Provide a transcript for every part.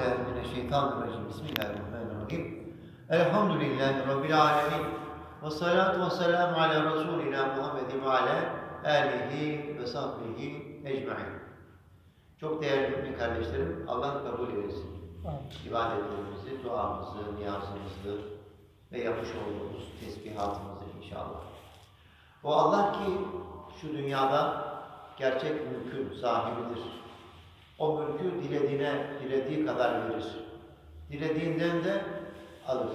Euzubillahimineşşeytanirracim. Bismillahirrahmanirrahim. Elhamdülillahi Rabbil alemin. Ve salatu ve selamu ala Resulina Muhammedin ve ala alihi ve sahbihi ecmain. Çok değerli mümin kardeşlerim, Allah kabul eylesin. İbadetlerimizi, duamızı, niyazımızı ve yapmış olduğumuz tesbihatımızı inşallah. O Allah ki şu dünyada gerçek mülkün sahibidir. O mülkü dilediğine, dilediği kadar verir. Dilediğinden de alır.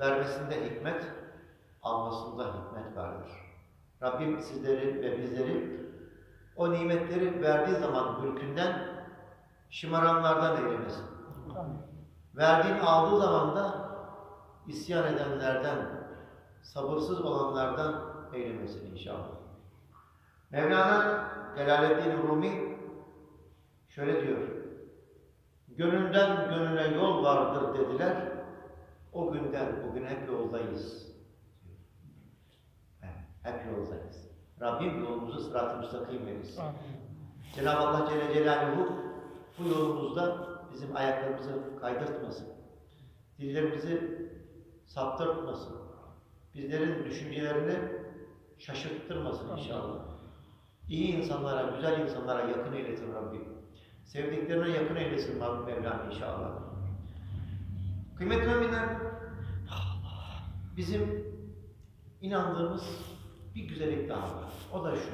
Vermesinde hikmet, almasında hikmet vardır. Rabbim sizleri ve bizleri o nimetleri verdiği zaman mülkünden şımaranlardan eylemesin. Verdiğin aldığı zaman da isyan edenlerden, sabırsız olanlardan eylemesin inşallah. Mevlana Celaleddin Rumi şöyle diyor. Gönülden gönüle yol vardır dediler. O günden bugün hep yoldayız. Hep yoldayız. Rabbim yolumuzu sırat-ı müstakim. Cenab-ı Allah Celle Celaluhu bu yolumuzda bizim ayaklarımızı kaydırtmasın. Dillerimizi saptırtmasın. Bizlerin düşüncelerini şaşırttırmasın inşallah. İyi insanlara, güzel insanlara yakın eylesin Rabbim. Sevdiklerine yakın eylesin Mevlam inşallah. Kıymetli müminler, bizim inandığımız bir güzellik daha var. O da şu.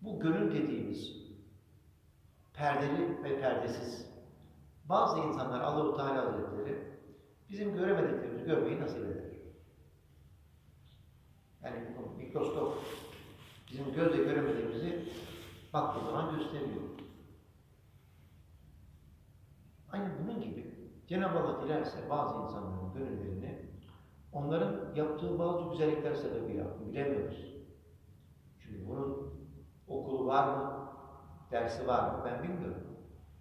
Bu gönül dediğimiz perdeli ve perdesiz. Bazı insanlar Allah-u Teala Hazretleri bizim göremediklerimizi görmeyi nasip eder. Yani mikroskop bizim gözle göremediğimizi baktığı zaman gösteriyor. Aynı bunun gibi Cenab-ı Allah dilerse bazı insanların gönüllerini onların yaptığı bazı güzellikler sebebiyle bilemiyoruz. Çünkü bunun okulu var mı, dersi var mı ben bilmiyorum.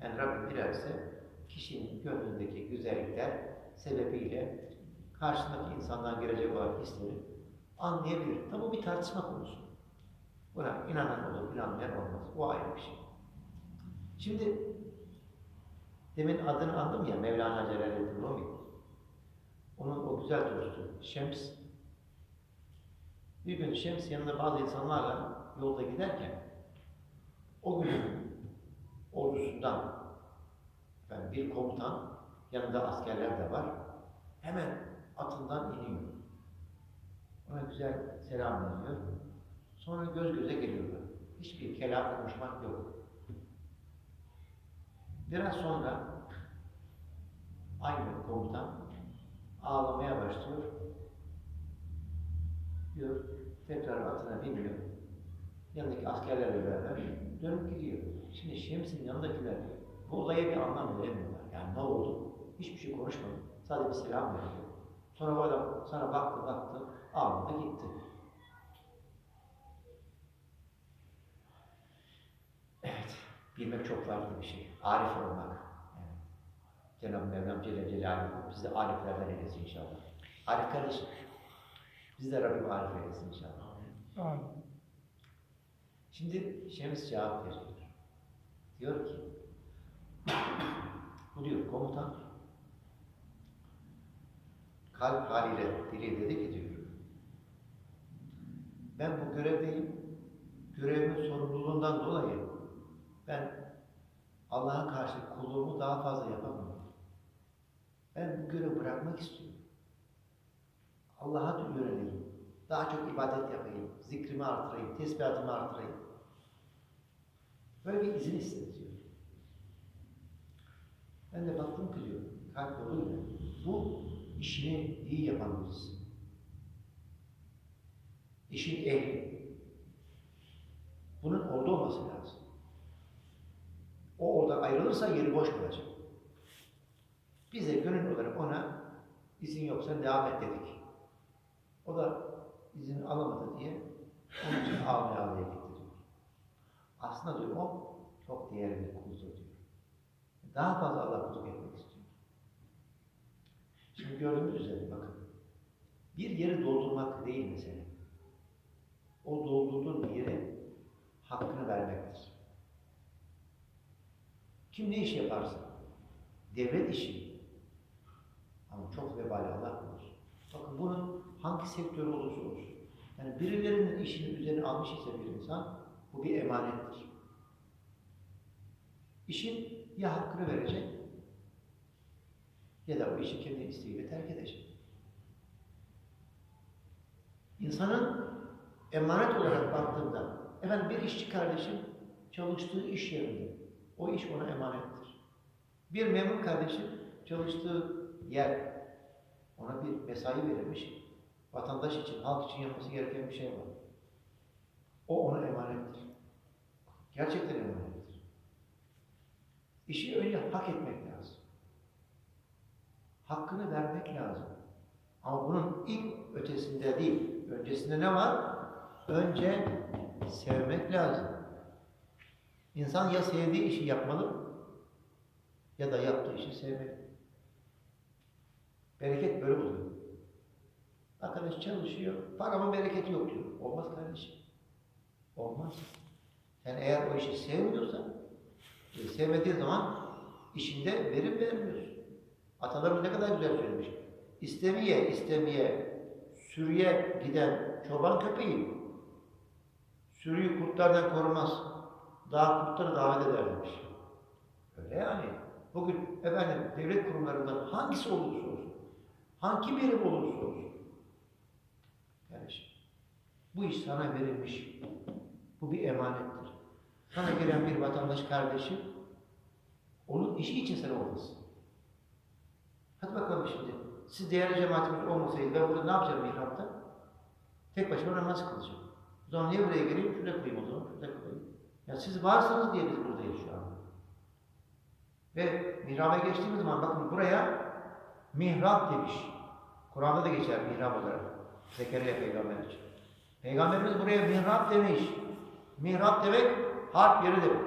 Yani Rabbim dilerse kişinin gönlündeki güzellikler sebebiyle karşısındaki insandan gelecek olan hisleri anlayabilir. Tabi bu bir tartışma konusu. Buna inanan olur, inanmayan olmaz. Bu ayrı bir şey. Şimdi demin adını andım ya Mevlana Celaleddin Rumi. Onun o güzel dostu Şems. Bir gün Şems yanında bazı insanlarla yolda giderken o günün ordusundan yani bir komutan yanında askerler de var. Hemen atından iniyor. Ona güzel selam veriyor. Sonra göz göze geliyorlar. Hiçbir kelam konuşmak yok. Biraz sonra aynı komutan ağlamaya başlıyor. Diyor, tekrar atına biniyor. Yanındaki askerlerle beraber dönüp gidiyor. Şimdi Şems'in yanındakiler bu olaya bir anlam veremiyorlar. Yani ne oldu? Hiçbir şey konuşmadı. Sadece bir selam veriyor. Sonra bu adam sana baktı baktı, ağladı gitti. Evet, bilmek çok farklı bir şey. Arif olmak. Yani, Cenab-ı Mevlam Celle Celaluhu bizi ariflerden eylesin inşallah. Arif kardeşim, bizi de Rabbim arif eylesin inşallah. Amin. Şimdi Şems cevap veriyor. Diyor ki, bu diyor komutan, kalp haliyle dili dedi ki diyor, ben bu görevdeyim, görevimin sorumluluğundan dolayı ben Allah'a karşı kulluğumu daha fazla yapamıyorum. Ben bu görevi bırakmak istiyorum. Allah'a yöneleyim. Daha çok ibadet yapayım, zikrimi artırayım, tesbihatımı artırayım. Böyle bir izin istedi diyor. Ben de baktım ki diyor, kalp yoluyla bu işini iyi yapan birisi. İşin ehli. Bunun orada olması lazım. O oradan ayrılırsa yeri boş kalacak. Biz de gönül olarak ona izin yok sen devam et dedik. O da izin alamadı diye onun için ağlaya ağlaya gitti diyor. Aslında diyor o çok değerli bir diyor. Daha fazla Allah kulluk etmek istiyor. Şimdi gördüğümüz üzere bakın. Bir yeri doldurmak değil mesele. O doldurduğun yere hakkını vermektir. Kim ne iş yaparsa. Devlet işi. Ama çok vebali Allah korusun. Bakın bunun hangi sektörü olursa olsun. Yani birilerinin işini üzerine almış ise bir insan bu bir emanettir. İşin ya hakkını verecek ya da o işi kendi isteğiyle terk edecek. İnsanın emanet olarak baktığında, efendim bir işçi kardeşim çalıştığı iş yerinde, o iş ona emanettir. Bir memur kardeşim çalıştığı yer, ona bir mesai verilmiş, vatandaş için, halk için yapması gereken bir şey var. O ona emanettir. Gerçekten emanettir. İşi önce hak etmek lazım. Hakkını vermek lazım. Ama bunun ilk ötesinde değil, öncesinde ne var? Önce sevmek lazım. İnsan ya sevdiği işi yapmalı ya da yaptığı işi sevmeli. Bereket böyle oluyor. Arkadaş çalışıyor, paramın bereketi yok diyor. Olmaz kardeşim. Olmaz. Yani eğer o işi sevmiyorsa, e, sevmediği zaman işinde verim vermiyorsun. Atalarımız ne kadar güzel söylemiş. İstemeye, istemeye, sürüye giden çoban köpeği, sürüyü kurtlardan korumaz. Daha kurtları davet eder demiş. Öyle yani. Bugün efendim devlet kurumlarından hangisi olursa olsun, hangi birim olursa olsun, kardeşim, bu iş sana verilmiş. Bu bir emanettir. Sana gelen bir vatandaş kardeşim, onun işi için sen oradasın. Hadi bakalım şimdi. Siz değerli cemaatimiz olmasaydı ben burada ne yapacağım mihrapta? Tek başıma namaz kılacağım. O zaman niye buraya geleyim? Şurada kılayım o zaman. Şurada kılayım. Ya siz varsınız diye biz buradayız şu an. Ve mihraba geçtiğimiz zaman bakın buraya mihrap demiş. Kur'an'da da geçer mihrap olarak. Zekeriya peygamber için. Peygamberimiz buraya mihrap demiş. Mihrap demek harp yeri demek.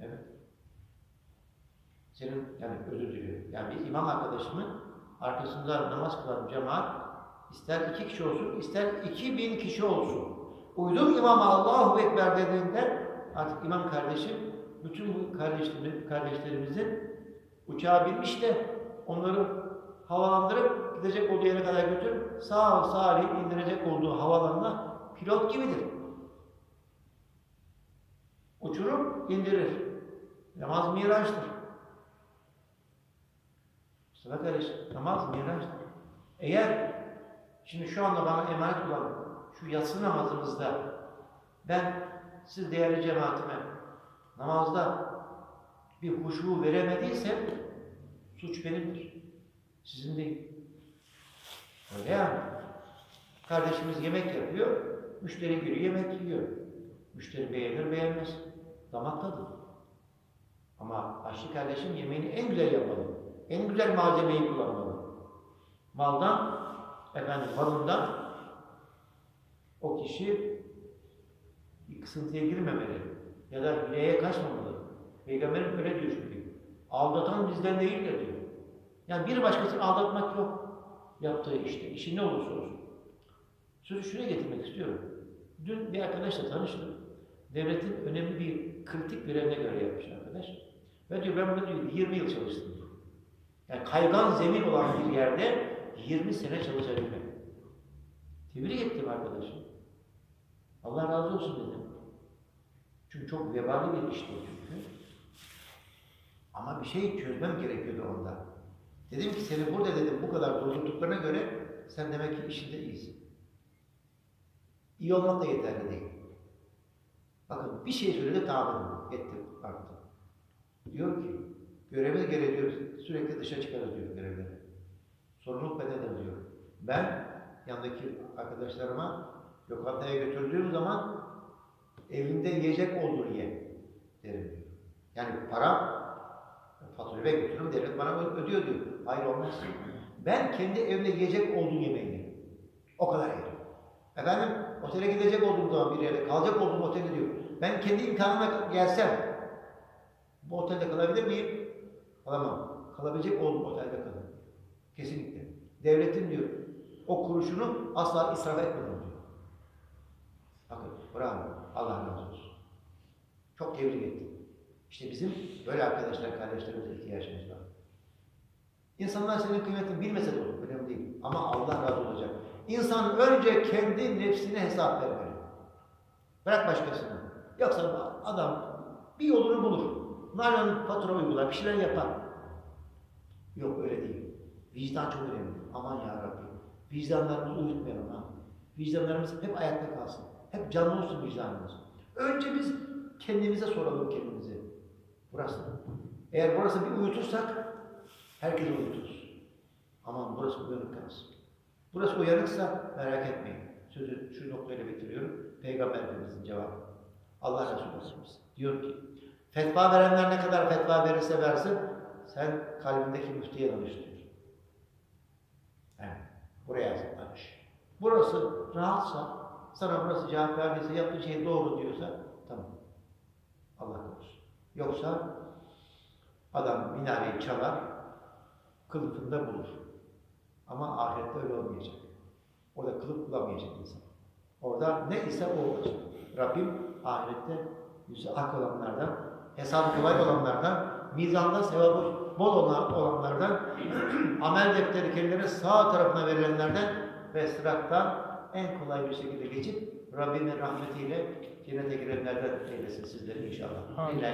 Evet. Senin yani özür diliyorum. Yani bir imam arkadaşımın arkasında namaz kılan cemaat ister iki kişi olsun, ister iki bin kişi olsun. Uydum imama Allahu Ekber dediğinde artık imam kardeşim bütün kardeşlerimiz, kardeşlerimizin uçağa binmiş de onları havalandırıp gidecek olduğu yere kadar götürüp sağ salim indirecek olduğu havalanına pilot gibidir. Uçurup indirir. Namaz miraçtır. Mustafa kardeş, namaz miraçtır. Eğer şimdi şu anda bana emanet olan şu yatsı namazımızda ben siz değerli cemaatime namazda bir huşu veremediysem suç benimdir. Sizin değil. Öyle yani. Kardeşimiz yemek yapıyor, müşteri geliyor yemek yiyor. Müşteri beğenir beğenmez. Damak tadı. Ama aşçı kardeşim yemeğini en güzel yapmalı. En güzel malzemeyi kullanmalı. Maldan, efendim balından o kişi bir kısıntıya girmemeli. Ya da hileye kaçmamalı. Peygamberim öyle diyor çünkü. Aldatan bizden değildir diyor. Yani bir başkasını aldatmak yok. Yaptığı işte, işi ne olursa olsun. Sözü şuraya getirmek istiyorum. Dün bir arkadaşla tanıştım. Devletin önemli bir kritik görevine göre yapmış arkadaş. Ve diyor ben diyor 20 yıl çalıştım. Yani kaygan zemin olan bir yerde 20 sene çalışabilmek. Tebrik ettim arkadaşım. Allah razı olsun dedim. Çünkü çok vebali bir işti çünkü. Ama bir şey çözmem gerekiyordu onda. Dedim ki seni burada dedim bu kadar doldurduklarına göre sen demek ki işinde iyisin. İyi olmak da yeterli değil. Bakın bir şey söyledi tabi ettim, baktım. Diyor ki görevimiz gereği diyor sürekli dışa çıkarız diyor görevleri. Sorumluluk bededir diyor. Ben yanındaki arkadaşlarıma lokantaya götürdüğüm zaman evinde yiyecek olur ye derim. Yani para faturayı ben götürürüm devlet bana ödüyor diyor. Hayır olmaz. Ben kendi evimde yiyecek olduğum yemeği yerim. O kadar yerim. Efendim otele gidecek olduğum zaman bir yere kalacak olduğum otelde diyor. Ben kendi imkanıma gelsem bu otelde kalabilir miyim? Kalamam. Kalabilecek olduğum otelde kalırım. Kesinlikle. Devletin diyor o kuruşunu asla israf. Bakın bravo. Allah razı olsun. Çok tebrik ettim. İşte bizim böyle arkadaşlar, kardeşlerimize ihtiyacımız var. İnsanlar senin kıymetini bilmese de olur, önemli değil. Ama Allah razı olacak. İnsan önce kendi nefsine hesap vermeli. Bırak başkasını. Yoksa adam bir yolunu bulur. Nalan fatura uygular, bir şeyler yapar. Yok öyle değil. Vicdan çok önemli. Aman ya Rabbi. Vicdanlarımızı uyutmayalım ha. Vicdanlarımız hep ayakta kalsın. Hep canlı olsun vicdanımız. Önce biz kendimize soralım kendimizi. Burası. Eğer burası bir uyutursak herkes uyuturuz. Aman burası uyanık kalsın. Burası uyanıksa merak etmeyin. Sözü şu noktayla bitiriyorum. Peygamberimizin cevabı. Allah Resulü Efendimiz diyor ki fetva verenler ne kadar fetva verirse versin sen kalbindeki müftüye danış diyor. Evet. Buraya danış. Burası rahatsa sana burası cevap verdiyse yaptığı şey doğru diyorsa tamam. Allah korusun. Yoksa adam minareyi çalar kılıfında bulur. Ama ahirette öyle olmayacak. Orada kılıf bulamayacak insan. Orada ne ise o olacak. Rabbim ahirette yüzü ak olanlardan, hesabı kolay olanlardan, mizanda sevabı bol olan- olanlardan, amel defteri kendilerine sağ tarafına verilenlerden ve sırattan en kolay bir şekilde geçip Rabbimin rahmetiyle cennete girenlerden eylesin sizleri inşallah. Amin.